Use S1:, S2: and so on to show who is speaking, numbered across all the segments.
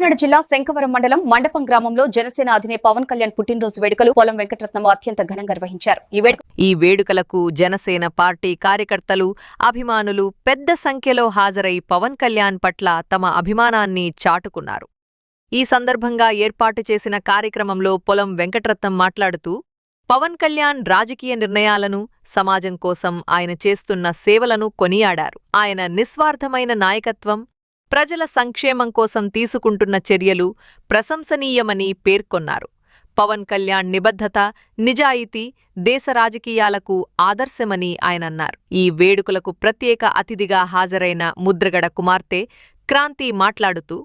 S1: కాకినాడ జిల్లా శంకవరం మండలం మండపం గ్రామంలో జనసేన అధినే పవన్ కళ్యాణ్ పుట్టినరోజు వేడుకలు పొలం వెంకటరత్నం అత్యంత ఘనంగా నిర్వహించారు. ఈ
S2: వేడుకలకు జనసేన పార్టీ కార్యకర్తలు అభిమానులు పెద్ద సంఖ్యలో హాజరై పవన్ కళ్యాణ్ పట్ల తమ అభిమానాన్ని చాటుకున్నారు. ఈ సందర్భంగా ఏర్పాటు చేసిన కార్యక్రమంలో పొలం వెంకటరత్నం మాట్లాడుతూ పవన్ కళ్యాణ్ రాజకీయ నిర్ణయాలను సమాజం కోసం ఆయన చేస్తున్న సేవలను కొనియాడారు. ఆయన నిస్వార్థమైన నాయకత్వం ప్రజల సంక్షేమం కోసం తీసుకుంటున్న చర్యలు ప్రశంసనీయమని పేర్కొన్నారు. పవన్ కళ్యాణ్ నిబద్ధత నిజాయితీ దేశ రాజకీయాలకు ఆదర్శమని ఆయనన్నారు ఈ వేడుకలకు ప్రత్యేక అతిథిగా హాజరైన ముద్రగడ కుమార్తె క్రాంతి మాట్లాడుతూ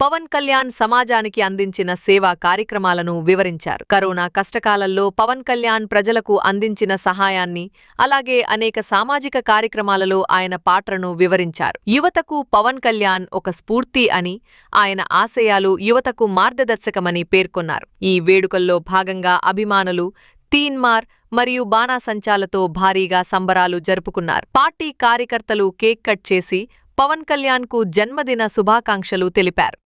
S2: పవన్ కళ్యాణ్ సమాజానికి అందించిన సేవా కార్యక్రమాలను వివరించారు. కరోనా కష్టకాలంలో పవన్ కళ్యాణ్ ప్రజలకు అందించిన సహాయాన్ని అలాగే అనేక సామాజిక కార్యక్రమాలలో ఆయన పాత్రను వివరించారు. యువతకు పవన్ కళ్యాణ్ ఒక స్ఫూర్తి అని ఆయన ఆశయాలు యువతకు మార్గదర్శకమని పేర్కొన్నారు. ఈ వేడుకల్లో భాగంగా అభిమానులు తీన్మార్ మరియు బాణాసంచాలతో భారీగా సంబరాలు జరుపుకున్నారు. పార్టీ కార్యకర్తలు కేక్ కట్ చేసి పవన్ కళ్యాణ్కు జన్మదిన శుభాకాంక్షలు తెలిపారు.